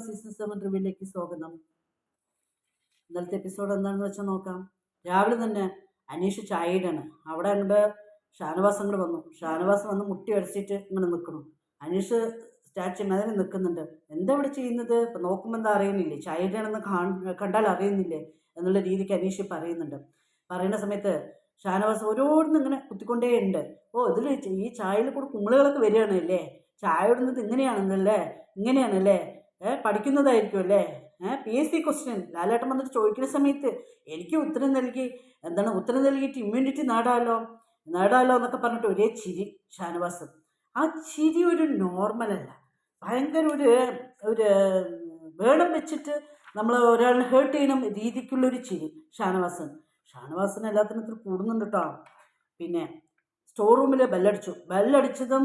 Season റിവ്യൂലേക്ക് സ്വാഗതം. ഇന്നലത്തെ episode എന്താണെന്ന് വെച്ചാൽ നോക്കാം. രാവിലെ തന്നെ അനീഷ് ചായയിടാണ് അവിടെ അങ്ങോട്ട് ഷാനവാസ് അങ്ങോട്ട് വന്നു. ഷാനവാസ് വന്ന് മുട്ടി വരച്ചിട്ട് ഇങ്ങനെ നിൽക്കണം അനീഷ് സ്റ്റാച്ചു അതിന് നിൽക്കുന്നുണ്ട് എന്താ ഇവിടെ ചെയ്യുന്നത്? ഇപ്പം നോക്കുമ്പോൾ എന്താ അറിയുന്നില്ലേ? ചായയിടാണെന്ന് കണ്ടാൽ അറിയുന്നില്ലേ? എന്നുള്ള രീതിക്ക് അനീഷ് പറയുന്നുണ്ട്. പറയുന്ന സമയത്ത് ഷാനവാസ് ഓരോന്നും ഇങ്ങനെ കുത്തിക്കൊണ്ടേ ഉണ്ട് ഓ ഇതിൽ ഈ ചായയിൽ കൂടെ കുമിളുകളൊക്കെ വരികയാണ് അല്ലേ ചായ ഇടുന്നത് ഇങ്ങനെയാണെന്നല്ലേ? ഇങ്ങനെയാണല്ലേ? പഠിക്കുന്നതായിരിക്കും അല്ലേ? P S C question Lalettan വന്നിട്ട് ചോദിക്കുന്ന സമയത്ത് എനിക്ക് ഉത്തരം നൽകി എന്താണ് ഉത്തരം നൽകിയിട്ട് ഇമ്മ്യൂണിറ്റി നേടാമല്ലോ നേടാമല്ലോ എന്നൊക്കെ പറഞ്ഞിട്ട് ഒരേ ചിരി ഷാനവാസ്. ആ ചിരി ഒരു നോർമലല്ല ഭയങ്കര ഒരു ഒരു വേണം വെച്ചിട്ട് നമ്മൾ ഒരാളിനെ ഹേർട്ട് ചെയ്യണം രീതിക്കുള്ളൊരു ചിരി ഷാനവാസൻ. ഷാനവാസൻ എല്ലാത്തിനും കൂടുന്നുണ്ട് കേട്ടോ പിന്നെ സ്റ്റോർ റൂമിൽ ബെല്ലടിച്ചു ബെല്ലടിച്ചതും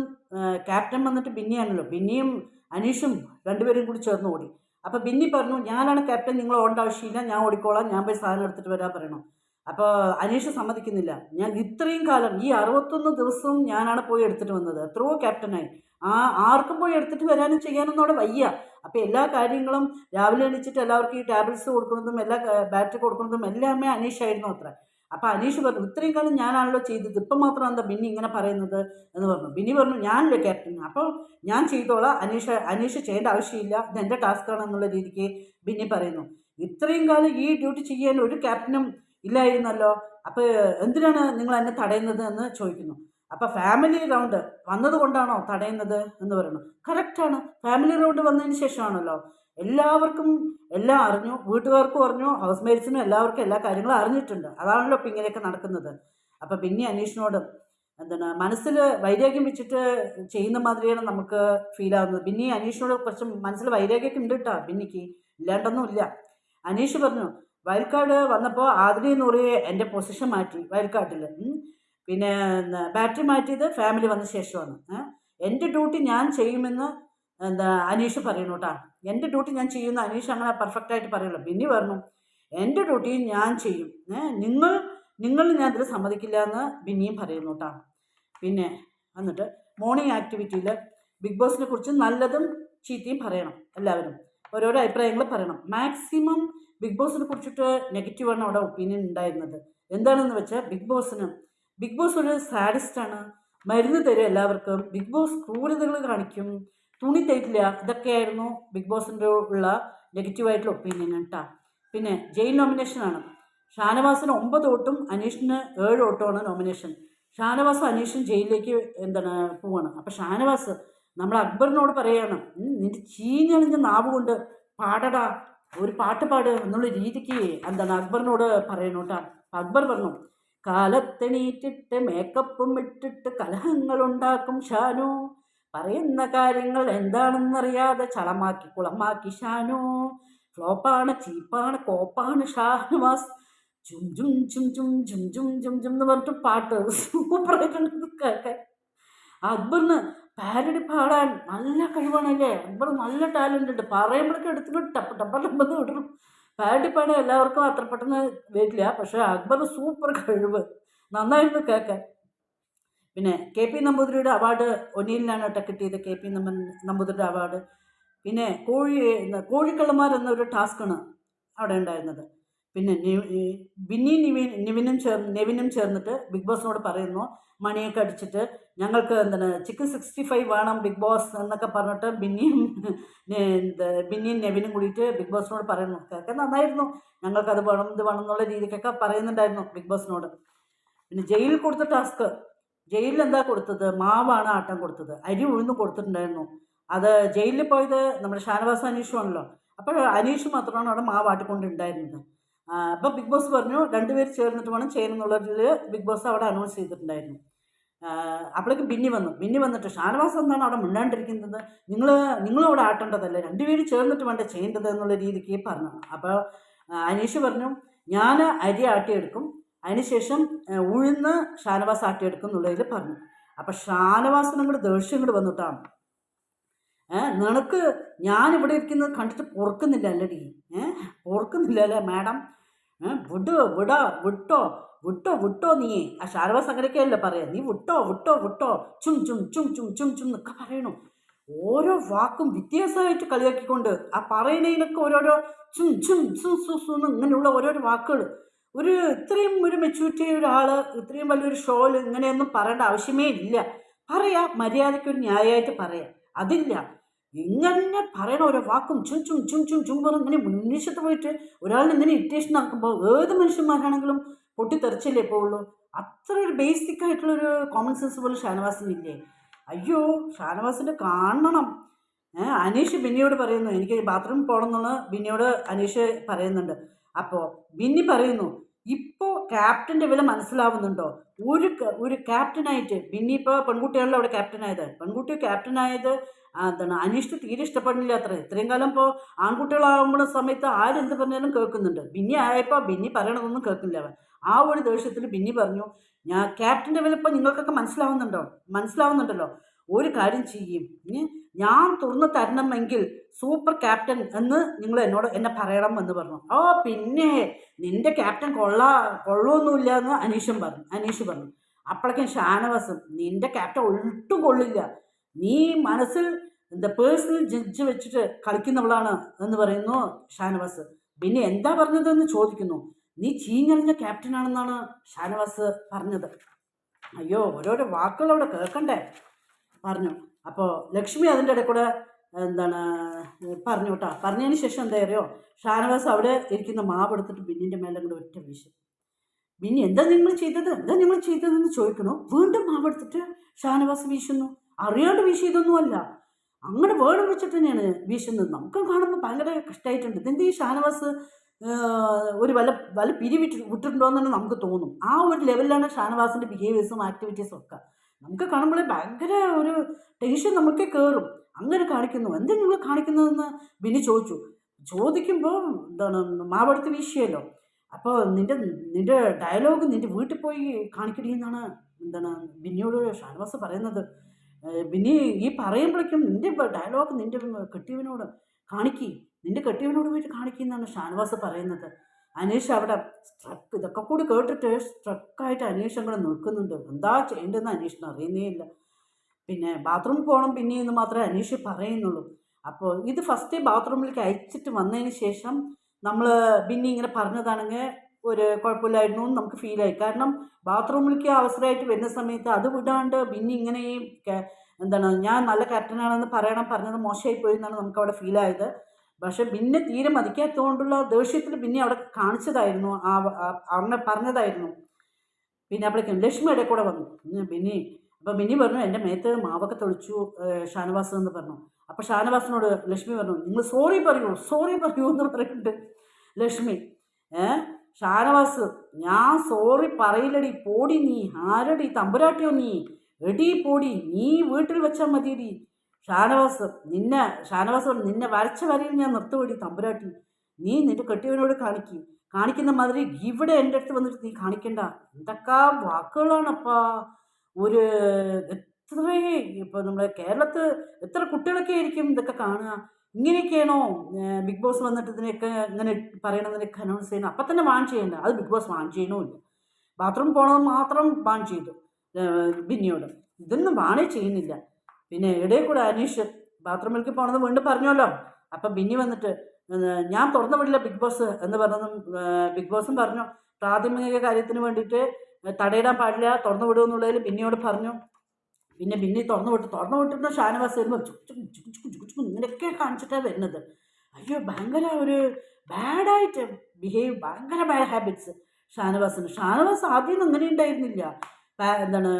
ക്യാപ്റ്റൻ വന്നിട്ട് ബിന്നിയാണല്ലോ. ബിന്നിയും അനീഷും രണ്ടുപേരും കൂടി ചേർന്ന് ഓടി. അപ്പോൾ ബിന്നി പറഞ്ഞു ഞാനാണ് ക്യാപ്റ്റൻ നിങ്ങൾ ഓടേണ്ട ആവശ്യമില്ല. ഞാൻ ഓടിക്കോളാം. ഞാൻ പോയി സാധനം എടുത്തിട്ട് വരാൻ പറയണം. അപ്പോൾ അനീഷ് സമ്മതിക്കുന്നില്ല. ഞാൻ ഇത്രയും കാലം ഈ അറുപത്തൊന്ന് ദിവസവും ഞാനാണ് പോയി എടുത്തിട്ട് വന്നത്. എത്രയോ ക്യാപ്റ്റനായി ആ ആർക്കും പോയി എടുത്തിട്ട് വരാനും ചെയ്യാനൊന്നും അവിടെ വയ്യ. അപ്പോൾ എല്ലാ കാര്യങ്ങളും രാവിലെ എണീച്ചിട്ട് എല്ലാവർക്കും ഈ ടാബ്ലറ്റ്സ് കൊടുക്കുന്നതും എല്ലാ ബാറ്റ് കൊടുക്കുന്നതും എല്ലാമേ അനീഷായിരുന്നു അത്ര. അപ്പോൾ അനീഷ് പറഞ്ഞു ഇത്രയും കാലം ഞാനാണല്ലോ ചെയ്തത്. ഇപ്പം മാത്രം എന്താ ബിന്നി ഇങ്ങനെ പറയുന്നത്? എന്ന് പറഞ്ഞു. ബിന്നി പറഞ്ഞു ഞാനല്ലേ ക്യാപ്റ്റൻ അപ്പോൾ ഞാൻ ചെയ്തോളാം. അനീഷ് അനീഷ് ചെയ്യേണ്ട ആവശ്യമില്ല. ഇത് എന്റെ ടാസ്ക്കാണ് എന്നുള്ള രീതിക്ക് ബിന്നി പറയുന്നു. ഇത്രയും കാലം ഈ ഡ്യൂട്ടി ചെയ്യാൻ ഒരു ക്യാപ്റ്റനും ഇല്ലായിരുന്നല്ലോ. അപ്പോൾ എന്തിനാണ് നിങ്ങൾ എന്നെ തടയുന്നത് എന്ന് ചോദിക്കുന്നു. അപ്പോൾ ഫാമിലി റൗണ്ട് വന്നത് കൊണ്ടാണോ തടയുന്നത് എന്ന് പറയുന്നു. കറക്റ്റാണ് ഫാമിലി റൗണ്ട് വന്നതിന് ശേഷമാണല്ലോ. എല്ലാവർക്കും എല്ലാം അറിഞ്ഞു വീട്ടുകാർക്കും അറിഞ്ഞു ഹൗസ് മേറ്റ്സിനും എല്ലാവർക്കും എല്ലാ കാര്യങ്ങളും അറിഞ്ഞിട്ടുണ്ട്. അതാണല്ലോ ഇപ്പം ഇങ്ങനെയൊക്കെ നടക്കുന്നത്. അപ്പം പിന്നെ അനീഷിനോട് എന്താണ് മനസ്സിൽ വൈരാഗ്യം വെച്ചിട്ട് ചെയ്യുന്ന മാതിരിയാണ് നമുക്ക് ഫീൽ ആവുന്നത്. പിന്നെ അനീഷിനോട് കുറച്ച് മനസ്സിൽ വൈരാഗ്യമൊക്കെ ഉണ്ട് കേട്ടോ ബിന്നിക്ക് ഇല്ലാണ്ടൊന്നും ഇല്ല. അനീഷ് പറഞ്ഞു വയൽക്കാട് വന്നപ്പോൾ ആതിരി എന്ന് പറയുക എന്റെ പൊസിഷൻ മാറ്റി വയൽക്കാട്ടിൽ പിന്നെ ബാറ്ററി മാറ്റിയത് ഫാമിലി വന്ന ശേഷമാണ്. എന്റെ ഡ്യൂട്ടി ഞാൻ ചെയ്യുമെന്ന് എന്താ അനീഷ് പറയുന്നു കേട്ടോ എന്റെ ഡ്യൂട്ടി ഞാൻ ചെയ്യുന്ന അനീഷ് അങ്ങനെ പെർഫെക്റ്റ് ആയിട്ട് പറയുള്ളൂ. പിന്നെ പറഞ്ഞു എന്റെ ഡ്യൂട്ടി ഞാൻ ചെയ്യും. നിങ്ങൾ നിങ്ങൾ ഞാൻ ഇതിൽ സമ്മതിക്കില്ല എന്ന് ബിന്നിയും പറയുന്നു കേട്ടോ പിന്നെ എന്നിട്ട് മോർണിംഗ് ആക്ടിവിറ്റിയിൽ ബിഗ് ബോസിനെ കുറിച്ച് നല്ലതും ചീത്തയും പറയണം എല്ലാവരും. ഓരോരോ അഭിപ്രായങ്ങൾ പറയണം. മാക്സിമം ബിഗ് ബോസിനെ കുറിച്ചിട്ട് നെഗറ്റീവാണ് അവിടെ ഒപ്പീനിയൻ ഉണ്ടായിരുന്നത്. എന്താണെന്ന് വെച്ചാൽ ബിഗ് ബോസിന് ബിഗ് ബോസ് ഒരു സാഡിസ്റ്റാണ് മരുന്ന് തരും എല്ലാവർക്കും. ബിഗ് ബോസ് ക്രൂരതകൾ കാണിക്കും. തുണി തയ്ക്കില്ല ഇതൊക്കെയായിരുന്നു ബിഗ് ബോസിന്റെ ഉള്ള നെഗറ്റീവായിട്ടുള്ള ഒപ്പീനിയൻ കേട്ടോ പിന്നെ ജയിൽ നോമിനേഷനാണ് ഷാനവാസിന് ഒമ്പത് വോട്ടും അനീഷിന് ഏഴ് വോട്ടുമാണ് നോമിനേഷൻ ഷാനവാസും അനീഷും ജയിലിലേക്ക് എന്താണ് പോവാണ്. അപ്പോൾ ഷാനവാസ് നമ്മൾ അക്ബറിനോട് പറയാണ് നിന്റെ ചീഞ്ഞളിഞ്ഞ നാവ് കൊണ്ട് പാടടാ ഒരു പാട്ട് പാട് എന്നുള്ള രീതിക്ക് എന്താണ് അക്ബറിനോട് പറയണോട്ടാ അക്ബർ പറഞ്ഞു കാലത്തെണീറ്റിട്ട് മേക്കപ്പും ഇട്ടിട്ട് കലഹങ്ങളുണ്ടാക്കും ഷാനു. പറയുന്ന കാര്യങ്ങൾ എന്താണെന്നറിയാതെ ചളമാക്കി കുളമാക്കി ഷാനു. ഫ്ലോപ്പാണ് ചീപ്പാണ് കോപ്പാണ് ഷാനുവാസ്. ജും ജും ജും ജും ജും ജും ജും ജും എന്ന് പറഞ്ഞിട്ട് പാട്ട് സൂപ്പറായിട്ടുണ്ട് കേൾക്കാൻ. അക്ബറിന് പാരഡി പാടാൻ നല്ല കഴിവാണല്ലേ? അക്ബർ നല്ല ടാലന്റ് ഉണ്ട്. പറയുമ്പോഴൊക്കെ എടുത്തിട്ട് ടപ്പ് ടപ്പ ടപ്പെന്ന് വിടണം. പാരഡി പാടാൻ എല്ലാവർക്കും അത്ര പെട്ടെന്ന് വരില്ല. പക്ഷേ അക്ബർ സൂപ്പർ കഴിവ്. നന്നായിരുന്നു കേൾക്കാൻ. പിന്നെ കെ പി നമ്പൂതിരിയുടെ അവാർഡ് ഒനിയിലാണ് കേട്ടോ കിട്ടിയത് കെ പി നമ്പൂതിരിയുടെ അവാർഡ്. പിന്നെ കോഴി കോഴിക്കള്ളമാർ എന്നൊരു ടാസ്ക്കാണ് അവിടെ ഉണ്ടായിരുന്നത്. പിന്നെ ബിന്നി നിവിൻ നിവിനും ചേർ നെവിനും ചേർന്നിട്ട് ബിഗ് ബോസിനോട് പറയുന്നു മണിയൊക്കെ അടിച്ചിട്ട് ഞങ്ങൾക്ക് എന്താണ് ചിക്കൻ സിക്സ്റ്റി ഫൈവ് വേണം ബിഗ് ബോസ് എന്നൊക്കെ പറഞ്ഞിട്ട് ബിന്നിയും ബിന്നിയും നെവിനും കൂടിയിട്ട് ബിഗ് ബോസിനോട് പറയുന്നു. ഒക്കെ നന്നായിരുന്നു. ഞങ്ങൾക്കത് വേണം ഇത് വേണം എന്നുള്ള രീതിക്കൊക്കെ പറയുന്നുണ്ടായിരുന്നു ബിഗ് ബോസിനോട് പിന്നെ ജയിലിൽ കൊടുത്ത ടാസ്ക് ജയിലിൽ എന്താ കൊടുത്തത്? മാവാണ് ആട്ടം കൊടുത്തത്. അരി ഉഴുന്ന് കൊടുത്തിട്ടുണ്ടായിരുന്നു. അത് ജയിലിൽ പോയത് നമ്മുടെ ഷാനവാസ് അനീഷുമാണല്ലോ അപ്പോൾ അനീഷ് മാത്രമാണ് അവിടെ മാവ് ആട്ടിക്കൊണ്ടുണ്ടായിരുന്നത് അപ്പോൾ ബിഗ് ബോസ് പറഞ്ഞു രണ്ടുപേർ ചേർന്നിട്ട് വേണം ചെയ്യുന്നുള്ളതിൽ ബിഗ് ബോസ് അവിടെ അനൗൺസ് ചെയ്തിട്ടുണ്ടായിരുന്നു. അപ്പോഴേക്ക് ബിന്നി വന്നു. ബിന്നി വന്നിട്ട് ഷാനവാസ് എന്താണ് അവിടെ മിണ്ടാണ്ടിരിക്കുന്നത്? നിങ്ങൾ നിങ്ങളും അവിടെ ആട്ടേണ്ടതല്ലേ? രണ്ടുപേരും ചേർന്നിട്ട് വേണ്ട ചെയ്യേണ്ടത്? എന്നുള്ള രീതിക്ക് പറഞ്ഞു അപ്പോൾ അനീഷ് പറഞ്ഞു ഞാൻ അരി ആട്ടിയെടുക്കും. അതിനുശേഷം ഉഴുന്ന് ഷാനവാസ് ആട്ടിയെടുക്കും എന്നുള്ളതിൽ പറഞ്ഞു. അപ്പം ഷാനവാസിനും കൂടെ ദേഷ്യം കൂടെ വന്നിട്ടാണ് നിനക്ക് ഞാൻ ഇവിടെ ഇരിക്കുന്നത് കണ്ടിട്ട് പൊറുക്കുന്നില്ല അല്ലടി. ഏഹ് പൊറുക്കുന്നില്ല അല്ലേ മാഡം? വിട് വിട വിട്ടോ വിട്ടോ വിട്ടോ നീ. ആ ഷാനവാസ് അങ്ങനെയൊക്കെയല്ലേ പറയാം. നീ വിട്ടോ വിട്ടോ വിട്ടോ. ചും ചും ചും ചും ചും ചും എന്നൊക്കെ പറയണു. ഓരോ വാക്കും വ്യത്യാസമായിട്ട് കളിയാക്കിക്കൊണ്ട് ആ പറയുന്നതിനൊക്കെ ഓരോരോ ചും ചും സു സു സു ഇങ്ങനെയുള്ള ഓരോരോ വാക്കുകൾ ഒരു ഇത്രയും ഒരു മെച്യൂരിറ്റി ഒരാൾ ഇത്രയും വലിയൊരു ഷോയിൽ ഇങ്ങനെയൊന്നും പറയേണ്ട ആവശ്യമേ ഇല്ല. പറയാ മര്യാദയ്ക്ക് ഒരു ന്യായമായിട്ട് പറയാം. അതില്ല. ഇങ്ങനെ പറയണ ഓരോ വാക്കും ചും ചും ചും ചും ചും പറഞ്ഞ് ഇങ്ങനെ മുന്നേഷത്ത് പോയിട്ട് ഒരാളിന് ഇങ്ങനെ ഇറിറ്റേഷൻ ആക്കുമ്പോൾ ഏത് മനുഷ്യന്മാരാണെങ്കിലും പൊട്ടിത്തെറിച്ചല്ലേ പോവുള്ളൂ അത്ര ഒരു ബേസിക് ആയിട്ടുള്ളൊരു കോമൺ സെൻസ് പോലും ഷാനവാസിനില്ലേ അയ്യോ ഷാനവാസിന്റെ കാണണം. അനീഷ് ബിന്നിയോട് പറയുന്നു. എനിക്ക് ബാത്റൂമിൽ പോകണം എന്നുള്ള ബിന്നിയോട് അനീഷ് പറയുന്നുണ്ട്. അപ്പോൾ ബിന്നി പറയുന്നു ഇപ്പോൾ ക്യാപ്റ്റന്റെ വില മനസ്സിലാവുന്നുണ്ടോ? ഒരു ഒരു ക്യാപ്റ്റനായിട്ട് ബിന്നി ഇപ്പോൾ പെൺകുട്ടികളിലെ അവിടെ ക്യാപ്റ്റനായത് പെൺകുട്ടി ക്യാപ്റ്റനായത് എന്താണ് അനീഷ് തീരെ ഇഷ്ടപ്പെടുന്നില്ല അത്ര. ഇത്രയും കാലം ഇപ്പോൾ ആൺകുട്ടികളാകുമ്പോൾ സമയത്ത് ആരെന്ത് പറഞ്ഞാലും കേൾക്കുന്നുണ്ട്. ബിന്നി ആയപ്പോൾ ബിന്നി പറയണതൊന്നും കേൾക്കുന്നില്ല അവൻ. ആ ഒരു ദേഷ്യത്തിൽ ബിന്നി പറഞ്ഞു ഞാൻ ക്യാപ്റ്റന്റെ വില ഇപ്പോൾ നിങ്ങൾക്കൊക്കെ മനസ്സിലാവുന്നുണ്ടോ? മനസ്സിലാവുന്നുണ്ടല്ലോ. ഒരു കാര്യം ചെയ്യും. ഞാൻ തുറന്നു തരണമെങ്കിൽ സൂപ്പർ ക്യാപ്റ്റൻ എന്ന് നിങ്ങൾ എന്നോട് എന്നെ പറയണം എന്ന് പറഞ്ഞു. ഓ പിന്നെ നിന്റെ ക്യാപ്റ്റൻ കൊള്ളാ കൊള്ളൊന്നുമില്ല എന്ന് അനീഷൻ പറഞ്ഞു. അനീഷ് പറഞ്ഞു. അപ്പോഴേക്കും ഷാനവാസും നിന്റെ ക്യാപ്റ്റൻ ഒട്ടും കൊള്ളില്ല. നീ മനസ്സിൽ എന്താ പേഴ്സണൽ ജഡ്ജ് വെച്ചിട്ട് കളിക്കുന്നവളാണ് എന്ന് പറയുന്നു ഷാനവാസ്. പിന്നെ എന്താ പറഞ്ഞതെന്ന് ചോദിക്കുന്നു. നീ ചീഞ്ഞറിഞ്ഞ ക്യാപ്റ്റനാണെന്നാണ് ഷാനവാസ് പറഞ്ഞത്. അയ്യോ ഓരോരോ വാക്കുകൾ അവിടെ കേൾക്കണ്ടേ? പറഞ്ഞു. അപ്പോൾ ലക്ഷ്മി അതിന്റെ ഇടയിൽ കൂടെ എന്താണ് പറഞ്ഞു കേട്ടോ. പറഞ്ഞതിന് ശേഷം എന്താ അറിയോ? ഷാനവാസ് അവിടെ ഇരിക്കുന്ന മാവ് എടുത്തിട്ട് ബിന്നിന്റെ മേലെ കൂടെ ഒറ്റ വീശും. ബിന്നി എന്താ നിങ്ങൾ ചെയ്തത്? എന്താ നിങ്ങൾ ചെയ്തതെന്ന് ചോദിക്കണു. വീണ്ടും മാവ് എടുത്തിട്ട് ഷാനവാസ് വീശുന്നു. അറിയാണ്ട് വീശിയതൊന്നുമല്ല അങ്ങനെ വേണം വെച്ചിട്ട് തന്നെയാണ് വീശുന്നത്. നമുക്ക് കാണുമ്പോൾ ഭയങ്കര കഷ്ടമായിട്ടുണ്ട് ഇതെന്ത് ഈ ഷാനവാസ് ഒരു വല വല പിരിവിട്ട് വിട്ടിട്ടുണ്ടോ എന്ന് തന്നെ നമുക്ക് തോന്നും. ആ ഒരു ലെവലിലാണ് ഷാനവാസിന്റെ ബിഹേവിയേഴ്സും ആക്ടിവിറ്റീസും ഒക്കെ. നമുക്ക് കാണുമ്പോഴേ ഭയങ്കര ഒരു ടെൻഷൻ നമുക്ക് കയറും അങ്ങനെ കാണിക്കുന്നു. എന്തിനു നിങ്ങൾ കാണിക്കുന്നതെന്ന് ബിനി ചോദിച്ചു. ചോദിക്കുമ്പോൾ എന്താണ് മാവെടുത്ത് വീശിയല്ലോ. അപ്പോൾ നിന്റെ നിന്റെ ഡയലോഗ് നിന്റെ വീട്ടിൽ പോയി കാണിക്കടി എന്നാണ് എന്താണ് ബിന്നിയോട് ഷാനവാസ് പറയുന്നത്. ബിന്നി ഈ പറയുമ്പോഴേക്കും നിന്റെ ഡയലോഗ് നിന്റെ കെട്ടിയവനോട് കാണിക്കി. നിന്റെ കെട്ടിയവനോട് പോയിട്ട് കാണിക്കുന്നതാണ് ഷാനവാസ് പറയുന്നത്. അനീഷ് അവിടെ സ്ട്രക്ക് ഇതൊക്കെ കൂടി കേട്ടിട്ട് സ്ട്രക്കായിട്ട് അനീഷ് അങ്ങോട്ട് നിൽക്കുന്നുണ്ട്. എന്താ ചെയ്യേണ്ടതെന്ന് അനീഷിന് അറിയുന്നേ ഇല്ല. പിന്നെ ബാത്റൂമിൽ പോകണം പിന്നെ എന്ന് മാത്രമേ അനീഷ് പറയുന്നുള്ളൂ. അപ്പോൾ ഇത് ഫസ്റ്റ് ബാത്റൂമിലേക്ക് അയച്ചിട്ട് വന്നതിന് ശേഷം നമ്മൾ പിന്നെ ഇങ്ങനെ പറഞ്ഞതാണെങ്കിൽ ഒരു കുഴപ്പമില്ലായിരുന്നു എന്ന് നമുക്ക് ഫീലായി കാരണം ബാത്റൂമിലേക്ക് അവസരമായിട്ട് വരുന്ന സമയത്ത് അത് വിടാണ്ട് പിന്നെ ഇങ്ങനെ എന്താണ് ഞാൻ നല്ല ക്യാപ്റ്റനാണെന്ന് പറയണം പറഞ്ഞത് മോശമായി പോയി എന്നാണ് നമുക്ക് അവിടെ ഫീലായത് പക്ഷെ പിന്നെ തീരെ മതിക്കാത്തതുകൊണ്ടുള്ള ദേഷ്യത്തിൽ പിന്നെ അവിടെ കാണിച്ചതായിരുന്നു ആ അവനെ പറഞ്ഞതായിരുന്നു. പിന്നെ അപ്പോഴേക്കും ലക്ഷ്മി ഇടയിൽ കൂടെ വന്നു. പിന്നെ അപ്പോൾ ബിന്നി പറഞ്ഞു എന്റെ മേത്ത് മാവൊക്കെ തൊളിച്ചു ഷാനവാസ് എന്ന് പറഞ്ഞു. അപ്പോൾ ഷാനവാസിനോട് ലക്ഷ്മി പറഞ്ഞു നിങ്ങൾ സോറി പറയൂ സോറി പറയൂ എന്ന് പറയുന്നുണ്ട് ലക്ഷ്മി ഏ ഷാനവാസ് ഞാൻ സോറി പറയില്ലടി പോടി നീ ആരടി തമ്പുരാട്ടിയോ നീ? എടി പോടി നീ വീട്ടിൽ വെച്ചാൽ മതിയടി. ഷാനവാസ് നിന്നെ ഷാനവാസ് നിന്നെ വരച്ച വരയിൽ ഞാൻ നിർത്തുപടി തമ്പുരാട്ടി. നീ നിന്റെ കെട്ടിയവനോട് കാണിക്കി. കാണിക്കുന്ന മാതിരി ഇവിടെ എന്റെ അടുത്ത് വന്നിട്ട് നീ കാണിക്കണ്ട. എന്തൊക്കെ വാക്കുകളാണപ്പാ. ഒരു എത്രേ ഇപ്പോൾ നമ്മുടെ കേരളത്ത് എത്ര കുട്ടികളൊക്കെ ആയിരിക്കും ഇതൊക്കെ കാണുക. ഇങ്ങനെയൊക്കെയാണോ ബിഗ് ബോസ് വന്നിട്ട് ഇതിനെയൊക്കെ ഇങ്ങനെ പറയണതിനൊക്കെ അനൗൺസ് ചെയ്യണം അപ്പം തന്നെ വാൺ ചെയ്യണ്ട. അത് ബിഗ് ബോസ് വാൺ ചെയ്യണമില്ല ബാത്റൂം പോകണമെന്ന് മാത്രം വാൺ ചെയ്തു ബിന്നിയോട്. ഇതൊന്നും വാണേ ചെയ്യുന്നില്ല. പിന്നെ ഇടയിൽ കൂടെ അനീഷ് ബാത്റൂമിലേക്ക് പോകണമെന്ന് വീണ്ടും പറഞ്ഞല്ലോ അപ്പം ബിന്നി വന്നിട്ട് ഞാൻ തുറന്നു വിടില്ല ബിഗ് ബോസ് എന്ന് പറഞ്ഞതും ബിഗ് ബോസും പറഞ്ഞു. പ്രാഥമിക കാര്യത്തിന് വേണ്ടിയിട്ട് തടയിടാൻ പാടില്ല തുറന്നു വിടുമെന്നുള്ളതിൽ ബിന്നിയോട് പറഞ്ഞു. പിന്നെ ബിന്നി തുറന്നു വിട്ടു. തുറന്നു വിട്ടിട്ട് ഷാനവാസ് വരുമ്പോൾ ഇങ്ങനെയൊക്കെ കാണിച്ചിട്ടാണ് വരുന്നത്. അയ്യോ ഭയങ്കര ഒരു ബാഡായിട്ട് ബിഹേവ് ഭയങ്കര ബാഡ് ഹാബിറ്റ്സ് ഷാനവാസിന്. ഷാനവാസ് ആദ്യം അങ്ങനെ ഉണ്ടായിരുന്നില്ല. എന്താണ്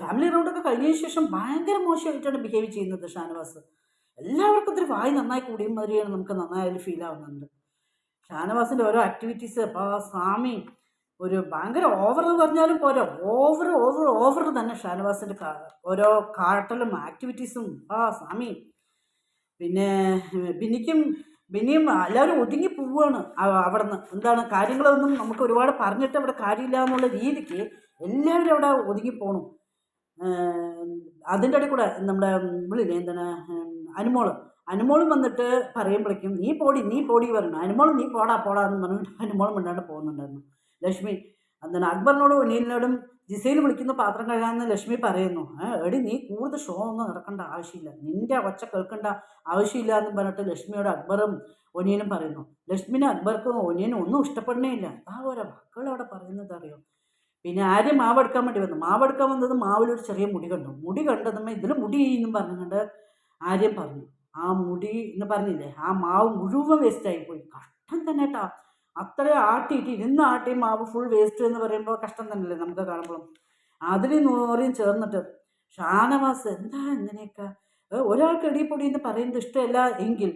ഫാമിലി റൗണ്ടൊക്കെ കഴിഞ്ഞതിന് ശേഷം ഭയങ്കര മോശമായിട്ടാണ് ബിഹേവ് ചെയ്യുന്നത് ഷാനവാസ്. എല്ലാവർക്കും ഒത്തിരി വായി നന്നായി കൂടിയ മാതിരിയാണ് നമുക്ക് നന്നായാലും ഫീൽ ആവുന്നുണ്ട്. ഷാനവാസിന്റെ ഓരോ ആക്ടിവിറ്റീസ് അപ്പോൾ സ്വാമി ഒരു ഭയങ്കര ഓവർ എന്ന് പറഞ്ഞാലും പോരാ. ഓവർ ഓവർ ഓവർ തന്നെ ഷാനവാസിന്റെ ഓരോ കാട്ടലും ആക്ടിവിറ്റീസും ആ സ്വാമി. പിന്നെ ബിനിക്കും ബിനിയും എല്ലാവരും ഒതുങ്ങി പോവുകയാണ് അവിടെ നിന്ന് എന്താണ് കാര്യങ്ങളൊന്നും നമുക്ക് ഒരുപാട് പറഞ്ഞിട്ട് അവിടെ കാര്യമില്ല എന്നുള്ള രീതിക്ക് എല്ലാവരും അവിടെ ഒതുങ്ങി പോകണം അതിന്റെ ഇടയിൽ കൂടെ നമ്മുടെ ഇവളില്ലേ എന്താണ് അനുമോൾ. അനുമോളും വന്നിട്ട് പറയുമ്പോഴേക്കും നീ പോടി നീ പോടി പറഞ്ഞു. അനുമോൾ നീ പോടാ പോടാ എന്ന് പറഞ്ഞിട്ട് അനുമോളും മിണ്ടാണ്ട് പോകുന്നുണ്ടായിരുന്നു. ലക്ഷ്മി എന്താണ് അക്ബറിനോടും ഒനീലിനോടും ജിസയിൽ വിളിക്കുന്ന പാത്രം കഴുകാമെന്ന് ലക്ഷ്മി പറയുന്നു. എടി നീ കൂടുതൽ ഷോ ഒന്നും നടക്കേണ്ട ആവശ്യമില്ല. നിന്റെ ഒച്ച കേൾക്കേണ്ട ആവശ്യമില്ല എന്ന് പറഞ്ഞിട്ട് ലക്ഷ്മിയോട് അക്ബറും ഒനിയനും പറയുന്നു. ലക്ഷ്മിനെ അക്ബർക്കും ഒനിയനും ഒന്നും ഇഷ്ടപ്പെടണേ ഇല്ല. ആ ഓരോ മക്കൾ അവിടെ പറയുന്നത് അറിയോ? പിന്നെ ആര് മാവെടുക്കാൻ വേണ്ടി വന്നു. മാവെടുക്കാൻ വന്നത് മാവിലൊരു ചെറിയ മുടി കണ്ടു. മുടി കണ്ടതുമ്മ ഇതിൽ മുടി എന്നും പറഞ്ഞുകൊണ്ട് ആര്യം പറഞ്ഞു. ആ മുടി എന്ന് പറഞ്ഞില്ലേ ആ മാവ് മുഴുവൻ വേസ്റ്റായി പോയി. കഷ്ടം തന്നെ കേട്ടാ അത്രയും ആട്ടിയിട്ട് ഇരുന്ന് ആട്ടി മാവ് ഫുൾ വേസ്റ്റ് എന്ന് പറയുമ്പോൾ കഷ്ടം തന്നെയല്ലേ നമുക്ക് കാണുമ്പോൾ അതിന് നൂറിയും ചേർന്നിട്ട് ഷാനവാസ് എന്താ ഇങ്ങനെയൊക്കെ? ഏ, ഒരാൾക്ക് ഇടിപ്പൊടി എന്ന് പറയുന്നത് ഇഷ്ടമല്ല എങ്കിൽ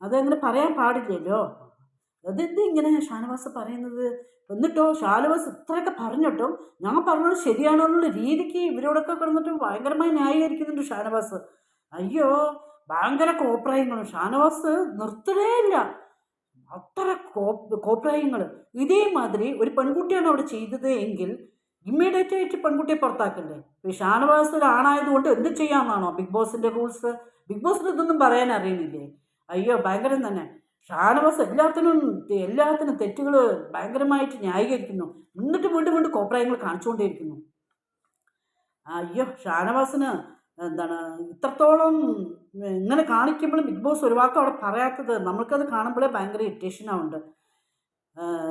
അതങ്ങനെ പറയാൻ പാടില്ലല്ലോ? അതെന്ത് ഇങ്ങനെ ഷാനവാസ് പറയുന്നത്? എന്നിട്ടോ ഷാനവാസ് ഇത്രയൊക്കെ പറഞ്ഞിട്ടും ഞാൻ പറഞ്ഞത് ശരിയാണോ എന്നുള്ള രീതിക്ക് ഇവരോടൊക്കെ കിടന്നിട്ട് ഭയങ്കരമായി ന്യായീകരിക്കുന്നുണ്ട് ഷാനവാസ്. അയ്യോ ഭയങ്കര കോപ്രായങ്ങൾ ഷാനവാസ് നിർത്തലേ ഇല്ല അത്ര കോപ്രായങ്ങൾ ഇതേമാതിരി ഒരു പെൺകുട്ടിയാണ് അവിടെ ചെയ്തത് എങ്കിൽ ഇമ്മീഡിയറ്റ് ആയിട്ട് പെൺകുട്ടിയെ പുറത്താക്കണ്ടേ? ഈ ഷാനവാസ് ആണായതുകൊണ്ട് എന്ത് ചെയ്യാമെന്നാണോ ബിഗ് ബോസിന്റെ റൂൾസ്? ബിഗ് ബോസിന് ഇതൊന്നും പറയാൻ അറിയുന്നില്ലേ? അയ്യോ ഭയങ്കരം തന്നെ. ഷാനവാസ് എല്ലാത്തിനും എല്ലാത്തിനും തെറ്റുകൾ ഭയങ്കരമായിട്ട് ന്യായീകരിക്കുന്നു. എന്നിട്ട് വീണ്ടും വീണ്ടും കോപ്രായങ്ങൾ കാണിച്ചുകൊണ്ടേയിരിക്കുന്നു. അയ്യോ ഷാനവാസിന് എന്താണ് ഇത്രത്തോളം ഇങ്ങനെ കാണിക്കുമ്പോഴും ബിഗ് ബോസ് ഒരു വാക്ക് അവിടെ പറയാത്തത് നമ്മൾക്കത് കാണുമ്പോഴേ ഭയങ്കര ഇറിറ്റേഷൻ ആവുന്നുണ്ട്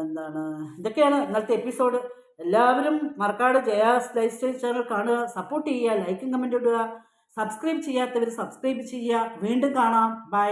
എന്താണ് ഇതൊക്കെയാണ് ഇന്നത്തെ എപ്പിസോഡ് എല്ലാവരും മറക്കാട് ജയ ലൈഫ് സ്റ്റൈൽ ചാനൽ കാണുക സപ്പോർട്ട് ചെയ്യുക ലൈക്കും കമന്റ് ഇടുക സബ്സ്ക്രൈബ് ചെയ്യാത്തവർ സബ്സ്ക്രൈബ് ചെയ്യുക. വീണ്ടും കാണാം. ബൈ